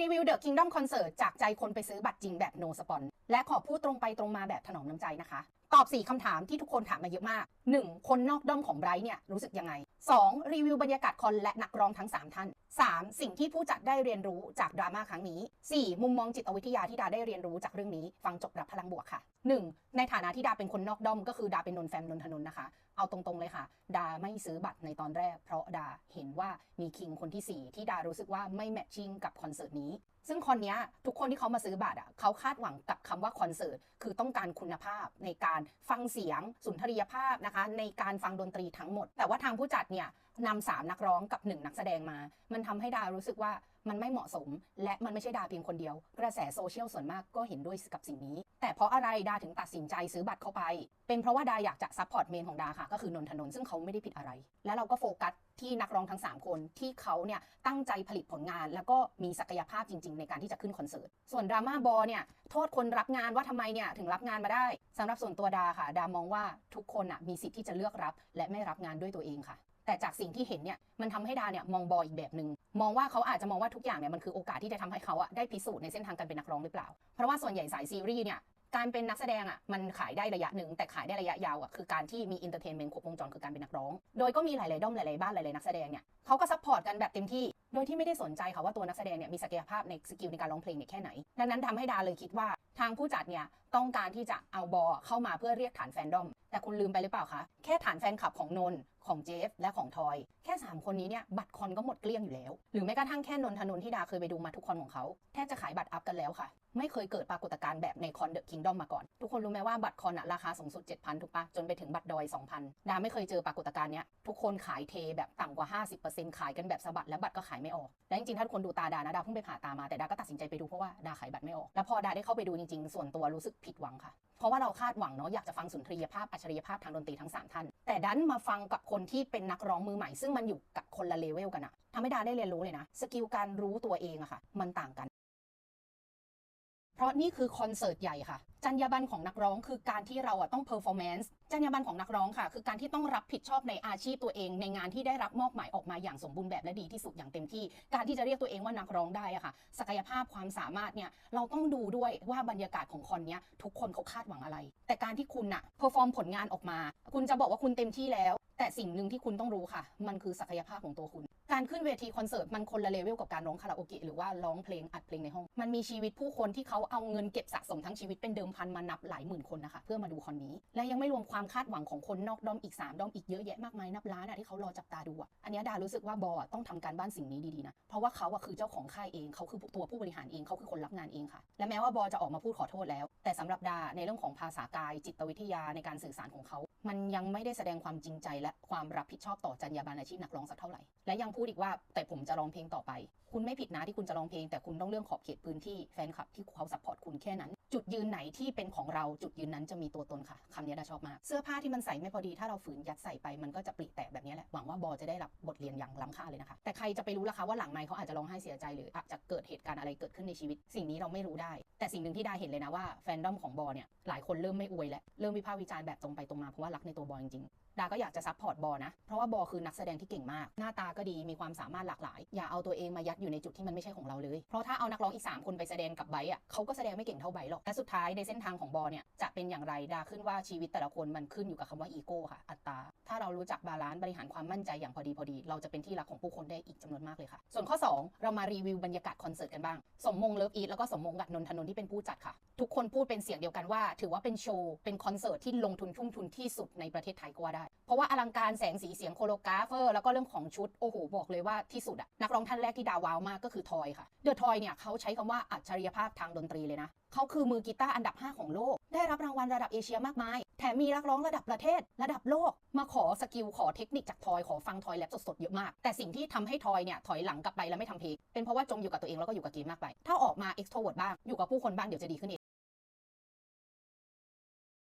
รีวิวเดอะคิงดอมคอนเสิร์ตจากใจคนไปซื้อบัตรจริงแบบโนสปอนและขอพูดตรงไปตรงมาแบบถนอมน้ำใจนะคะตอบ4คำถามที่ทุกคนถามมาเยอะมาก 1. คนนอกด้อมของไบรท์เนี่ยรู้สึกยังไง 2. รีวิวบรรยากาศคอนและนักร้องทั้ง 3 ท่าน 3. สิ่งที่ผู้จัดได้เรียนรู้จากดราม่าครั้งนี้ 4. มุมมองจิตวิทยาที่ดาได้เรียนรู้จากเรื่องนี้ ฟังจบรับพลังบวกค่ะ 1. ในฐานะที่ดาเป็นคนนอกด้อมก็คือดาเป็นนนแฟมนนทนนนะคะ เอาตรงๆเลยค่ะ ดาไม่ซื้อบัตรในตอนแรก เพราะดาเห็นว่ามีคิงคนที่ 4 ที่ดารู้สึกว่าไม่แมทชิ่งกับคอนเสิร์ตนี้ ซึ่งคนนี้ทุกคนที่เขามาซื้อบัตรอะเขาคาดหวังกับคำว่าคอนเสิร์ตคือต้องการคุณภาพในการฟังเสียง สุนทรียภาพนะคะ ในการฟังดนตรีทั้งหมด แต่ว่าทางผู้จัดเนี่ยนำสามนักร้องกับหนักแสดงมา มันทำให้ดารู้สึกว่า มันไม่เหมาะสม และมันไม่ใช่ดาเพียงคนเดียว กระแสโซเชียลส่วนมากก็เห็นด้วยกับสิ่งนี้ แต่เพราะอะไรดาถึงตัดสินใจซื้อบัตรเข้าไป เป็นเพราะว่าดาอยากจะซัพพอร์ตเมนของดาค่ะก็คือนนทนนท์ซึ่งเขาไม่ได้ผิดอะไร และเราก็โฟกัสที่นักร้องทั้ง 3 คนที่เขาเนี่ยตั้งใจผลิตผลงาน แล้วก็มีศักยภาพจริง ๆ ในการที่จะขึ้นคอนเสิร์ต ส่วนดราม่าบอเนี่ยโทษคนรับงานว่าทำไมเนี่ยถึงรับงานมาได้สำหรับส่วนตัวดาค่ะ ดามองว่าทุกคนอะมีสิทธิ์ที่จะเลือกรับ และไม่รับงานด้วยตัวเองค่ะ แต่จากสิ่งที่เห็นเนี่ยมันทำให้ดาเนี่ยมองบออีกแบบหนึ่งมองว่าเขาอาจจะมองว่าทุกอย่างเนี่ยมันคือโอกาสที่จะทำให้เขาอะได้พิสูจน์ในเส้นทางการเป็นนักร้องหรือเปล่า เพราะว่าส่วนใหญ่สายซีรีส์เนี่ยการเป็นนักแสดงอะมันขายได้ระยะหนึ่งแต่ขายได้ระยะยาวอะคือการที่มีอินเตอร์เทนเมนต์ครบวงจรคือการเป็นนักร้อง โดยก็มีหลาย ๆ ด้อมหลาย ๆ บ้านหลาย ๆ นักแสดงเนี่ยเขาก็ซัพพอร์ตกันแบบเต็มที่ โดยที่ไม่ได้สนใจค่ะว่าตัวนักแสดงเนี่ยมีศักยภาพในสกิลในการร้องเพลงเนี่ยแค่ไหน ดังนั้นทำให้ดาเลยคิดว่าทางผู้จัดเนี่ยต้องการที่จะเอาบอเข้ามาเพื่อเรียกฐานแฟนดอม แต่คุณลืมไปหรือเปล่าคะ แค่ฐานแฟนคลับของนนท์ของเจฟ และของทอย แค่ 3 คนนี้เนี่ยบัตรคอนก็หมดเกลี้ยงอยู่แล้ว หรือแม้กระทั่งแค่นนทนนท์ที่ดาเคยไปดูมาทุกคอนของเขา แทบจะขายบัตรอัพกันแล้วค่ะ ไม่เคยเกิดปรากฏการณ์แบบในคอนเดอะคิงดอมมาก่อน ทุกคนรู้ไหมว่าบัตรคอนอะราคาสูงสุด 7,000 ถูกปะจนไปถึงบัตรดอย 2,000 ดาไม่เคยเจอปรากฏการณ์เนี้ยทุกคนขายเทแบบต่ำกว่า 50%ขายกันแบบสะบัดแล้วบัตรก็ขายไม่ออกและจริงๆถ้าทุกคนดูตาดานะดาเพิ่งไปผ่าตามาแต่ดาก็ตัดสินใจไปดูเพราะว่าดาขายบัตรไม่ออกแล้วพอดาได้เข้าไปดูจริงๆ ส่วนตัวรู้สึกผิดหวังค่ะเพราะว่าเราคาดหวังเนาะอยากจะฟังสุนทรียภาพอัจฉริยภาพทางดนตรีทั้ง 3 ท่าน แต่ดันมาฟังกับคนที่เป็นนักร้องมือใหม่ ซึ่งมันอยู่กับคนละเลเวลกันอะทำให้ดาได้เรียนรู้เลยนะ สกิลการรู้ตัวเองอะค่ะ มันต่างกัน เพราะนี่คือคอนเสิร์ตใหญ่ค่ะ จรรยาบรรณของนักร้องคือการที่เราอะต้องเพอร์ฟอร์แมนซ์จรรยาบรรณของนักร้องค่ะ คือการที่ต้องรับผิดชอบในอาชีพตัวเอง ในงานที่ได้รับมอบหมายออกมาอย่างสมบูรณ์แบบและดีที่สุดอย่างเต็มที่ การที่จะเรียกตัวเองว่านักร้องได้อะค่ะ ศักยภาพความสามารถเนี่ยเราต้องดูด้วยว่าบรรยากาศของคอนเนี้ยทุกคนเขาคาดหวังอะไร แต่การที่คุณอะเพอร์ฟอร์มผลงานออกมา คุณจะบอกว่าคุณเต็มที่แล้ว แต่สิ่งหนึ่งที่คุณต้องรู้ค่ะ มันคือศักยภาพของตัวคุณการขึ้นเวทีคอนเสิร์ตมันคนละเลเวลกับการร้องคาราโอเกะหรือว่าร้องเพลงอัดเพลงในห้อง มันมีชีวิตผู้คนที่เขาเอาเงินเก็บสะสมทั้งชีวิตเป็นเดิมพันมานับหลายหมื่นคนนะคะเพื่อมาดูคอนนี้ และยังไม่รวมความคาดหวังของคนนอกดอมอีก 3ดอมอีกเยอะแยะมากมายนับล้านอะที่เขารอจับตาดูอะอันนี้ดารู้สึกว่าบอต้องทำการบ้านสิ่งนี้ดีๆนะเพราะว่าเขาอะคือเจ้าของค่ายเองเขาคือตัวผู้บริหารเองเขาคือคนรับงานเองค่ะ และแม้ว่าบอจะออกมาพูดขอโทษแล้ว แต่สำหรับดาในเรื่องของภาษากาย จิตวิทยาในการสื่อสารของเขา มันยังไม่ได้แสดงความจริงใจและความรับผิดชอบต่อจรรยาบรรณอาชีพนักร้องสักเท่าไหร่และยังพูดอีกว่าแต่ผมจะร้องเพลงต่อไป คุณไม่ผิดนะที่คุณจะร้องเพลง แต่คุณต้องเรื่องขอบเขตพื้นที่แฟนคลับที่เขาซัพพอร์ตคุณแค่นั้น จุดยืนไหนที่เป็นของเราจุดยืนนั้นจะมีตัวตนค่ะคำนี้ดาชอบมากเสื้อผ้าที่มันใส่ไม่พอดีถ้าเราฝืนยัดใส่ไปมันก็จะปริแตกแบบนี้แหละหวังว่าบอจะได้รับบทเรียนอย่างล้ำค่าเลยนะคะแต่ใครจะไปรู้ล่ะคะว่าหลังไมค์เขาอาจจะร้องไห้เสียใจหรืออาจจะเกิดเหตุการณ์อะไรเกิดขึ้นในชีวิต สิ่งนี้เราไม่รู้ได้ แต่สิ่งหนึ่งที่ได้เห็นเลยนะว่าแฟนดอมของบอเนี่ยหลายคนเริ่มไม่อวยและเริ่มวิพากษ์วิจารณ์แบบตรงไปตรงมาเพราะว่ารักในตัวบอจริงๆ ดาก็อยากจะซัพพอร์ตบอนะ เพราะว่าบอคือนักแสดงที่เก่งมาก หน้าตาก็ดีมีความสามารถหลากหลาย อย่าเอาตัวเองมายัดอยู่ในจุดที่มันไม่ใช่ของเราเลย เพราะถ้าเอานักร้องอีก 3 คนไปแสดงกับไบร์อะเขาก็แสดงไม่เก่งเท่าไบร์หรอกและสุดท้ายในเส้นทางของบอเนี่ยจะเป็นอย่างไรดาขึ้นว่าชีวิตแต่ละคนมันขึ้นอยู่กับคำว่าอีโก้ค่ะ อัตราถ้าเรารู้จักบาลานซ์บริหารความมั่นใจอย่างพอดีพอดี เราจะเป็นที่รักของผู้คนได้อีกจำนวนมากเลยค่ะ ส่วนข้อ 2 เรามารีวิวบรรยากาศคอนเสิร์ตกันบ้างสมมงเลิฟอีทแล้วก็สมมงกับนนทนนท์ที่เป็นผู้จัดค่ะ ทุกคนพูดเป็นเสียงเดียวกันว่า ถือว่าเป็นโชว์เป็นคอนเสิร์ตที่ลงทุนทุ่มทุนที่สุดในประเทศไทยก็ว่าได้เพราะว่าอลังการแสงสีเสียงโคโรกราฟเฟอร์แล้วก็เรื่องของชุดโอ้โหบอกเลยว่าที่สุดอะนักร้องท่านแรกที่ดาวว้าวมากก็คือทอยค่ะเดอะทอยเนี่ยเขาใช้คำว่าอัจฉริยภาพทางดนตรีเลยนะเขาคือมือกีตาร์อันดับ 5 ของโลก ได้รับรางวัลระดับเอเชียมากมาย แถมมีนักร้องระดับประเทศ ระดับโลก มาขอสกิลขอเทคนิคจากทอยขอฟังทอยแรปสดๆเยอะมาก แต่สิ่งที่ทำให้ทอยเนี่ยถอยหลังกลับไปแล้วไม่ทำเพลงเป็นเพราะว่าจมอยู่กับตัวเองแล้วก็อยู่กับเกมมากไป ถ้าออกมาเอ็กโทรเวิร์ดบ้างอยู่กับผู้คนบ้างเดี๋ยวจะดีขึ้นเอง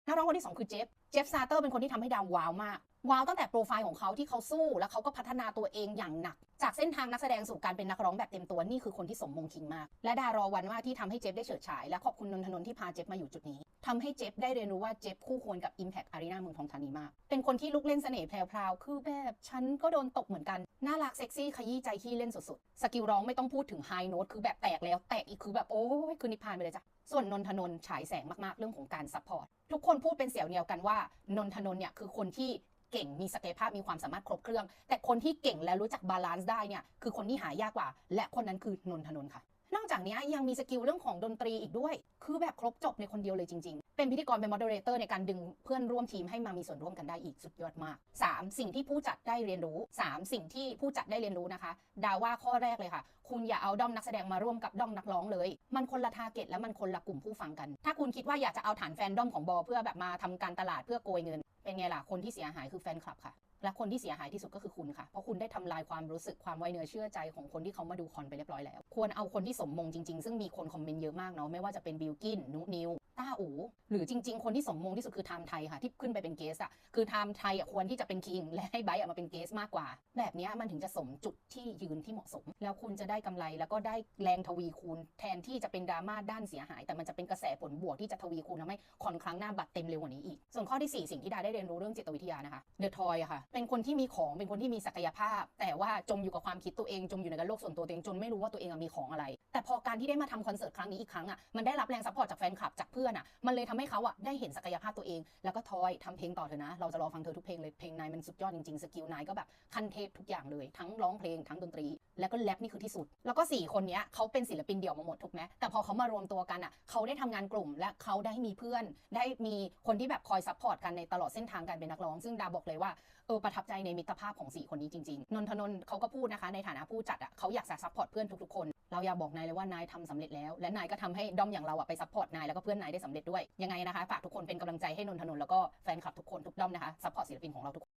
นักร้องคนที่ 2 คือเจฟ เจฟซาเตอร์เป็นคนที่ทำให้ดาวว้าวมาก ว้าวตั้งแต่โปรไฟล์ของเขาที่เขาสู้แล้วเขาก็พัฒนาตัวเองอย่างหนัก จากเส้นทางนักแสดงสู่การเป็นนักร้องแบบเต็มตัวนี่คือคนที่สมมงคิงมาก และดารอวันว่าที่ทำให้เจฟได้เฉิดฉาย และขอบคุณนนทนนที่พาเจฟมาอยู่จุดนี้ทำให้เจฟได้เรียนรู้ว่าเจฟคู่ควรกับ Impact Arena เมืองทองธานีมาก เป็นคนที่ลุกเล่นเสน่ห์แพรวๆคือแบบฉันก็โดนตกเหมือนกันน่ารักเซ็กซี่ขยี้ใจขี้เล่นสุดๆสกิลร้องไม่ต้องพูดถึงไฮโน้ตคือแบบแตกแล้วแตกอีกคือแบบโอ้ยคือนิพพานไปเลยจ้ะส่วนนนทนนท์ฉายแสงมากๆเรื่องของการซัพพอร์ตทุกคนพูดเป็นเสียงเดียวกันว่านนทนนเนี่ยคือคนที่ เก่งมีศักยภาพมีความสามารถครบเครื่อง แต่คนที่เก่งและรู้จักบาลานซ์ได้เนี่ยคือคนที่หายากกว่า และคนนั้นคือนนทนนท์ค่ะ นอกจากนี้ยังมีสกิลเรื่องของดนตรีอีกด้วย คือแบบครบจบในคนเดียวเลยจริง ๆ เป็นพิธีกรเป็นมอดเรเตอร์ในการดึงเพื่อนร่วมทีมให้มามีส่วนร่วมกันได้อีกสุดยอดมาก 3. สิ่งที่ผู้จัดได้เรียนรู้ 3. สิ่งที่ผู้จัดได้เรียนรู้นะคะ ดาว่าข้อแรกเลยค่ะ คุณอย่าเอาด้อมนักแสดงมาร่วมกับด้อมนักร้องเลย มันคนละทาร์เก็ตและมันคนละกลุ่มผู้ฟังกัน ถ้าคุณคิดว่าอยากจะเอาฐานแฟนด้อมของบอเพื่อแบบมาทำการตลาดเพื่อโกยเงิน เป็นไงล่ะ คนที่เสียหายคือแฟนคลับค่ะ และคนที่เสียหายที่สุดก็คือคุณค่ะ เพราะคุณได้ทำลายความรู้สึกความไว้เนื้อเชื่อใจของคนที่เขามาดูคอนไปเรียบร้อยแล้ว ควรเอาคนที่สมมงจริง ๆ ซึ่งมีคนคอมเมนต์เยอะมากเนาะไม่ว่าจะเป็นบิลกินนุนิวต้าอูหรือจริง ๆ คนที่สมมงที่สุดคือไทม์ไทยค่ะ ที่ขึ้นไปเป็นเกสอะคือไทม์ไทยอะควรที่จะเป็นคิง และให้ไบร์ทอะมาเป็นเกสมากกว่า แบบนี้มันถึงจะสมจุดที่ยืนที่เหมาะสม แล้วคุณจะได้กำไรแล้วก็ได้แรงทวีคูณ แทนที่จะเป็นดราม่าด้านเสียหาย แต่มันจะเป็นกระแสผลบวกที่จะทวีคูณทำให้คอนครั้งหน้าบัตรเต็มเร็วกว่านี้อีก ส่วนข้อที่ 4 สิ่งที่ดาได้เรียนรู้เรื่องจิตวิทยานะคะเดอะทอยอะค่ะเป็นคนที่มีของเป็นคนที่มีศักยภาพ แต่ว่าจมอยู่กับความคิดตัวเองจมอยู่ในโลกส่วนตัวเองจนไม่รู้ว่าตัวเองอะมีของอะไร แต่พอการที่ได้มาทำคอนเสิร์ตครั้งนี้อีกครั้งอะมันได้รับแรงซัพพอร์ตจากแฟนคลับจากเพื่อนอะมันเลยทำให้เขาอะได้เห็นศักยภาพตัวเอง แล้วก็ทอยทำเพลงต่อเถอะนะ เราจะรอฟังเธอทุกเพลงเลยเพลงนายมันสุดยอดจริงๆสกิลนายก็แบบขั้นเทพทุกอย่างเลยทั้งร้องเพลงทั้งดนตรี แล้วก็แรปนี่คือที่สุด แล้วก็ 4 คนเนี้ยเขาเป็นศิลปินเดี่ยวมาหมดถูกไหมแต่พอเขามารวมตัวกันอะเขาได้ทำงานกลุ่ม และเขาได้มีเพื่อน ได้มีคนที่แบบคอยซัพพอร์ตกันในตลอดเส้นทางการเป็นนักร้องซึ่งดาบอกเลยว่าเออประทับใจในมิตรภาพของ4คนนี้จริงๆนนทนนเขาก็พูดนะคะในฐานะผู้จัดอะเขาอยากจะซัพพอร์ตเพื่อนทุกๆคน เราอยากบอกนายเลยว่านายทำสำเร็จแล้ว และนายก็ทำให้ด้อมอย่างเราอะไปซัพพอร์ตนายแล้วก็เพื่อนนายได้สำเร็จด้วย ยังไงนะคะ ฝากทุกคนเป็นกำลังใจให้นนทนนแล้วก็แฟนคลับทุกคนทุกด้อมนะคะซัพพอร์ตศิลปินของเราทุกคน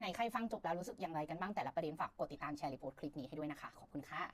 ในใครฟังจบแล้วรู้สึกอย่างไรกันบ้างแต่ละประเด็นฝากกดติดตามแชร์รีโพสต์คลิปนี้ให้ด้วยนะคะขอบคุณค่ะ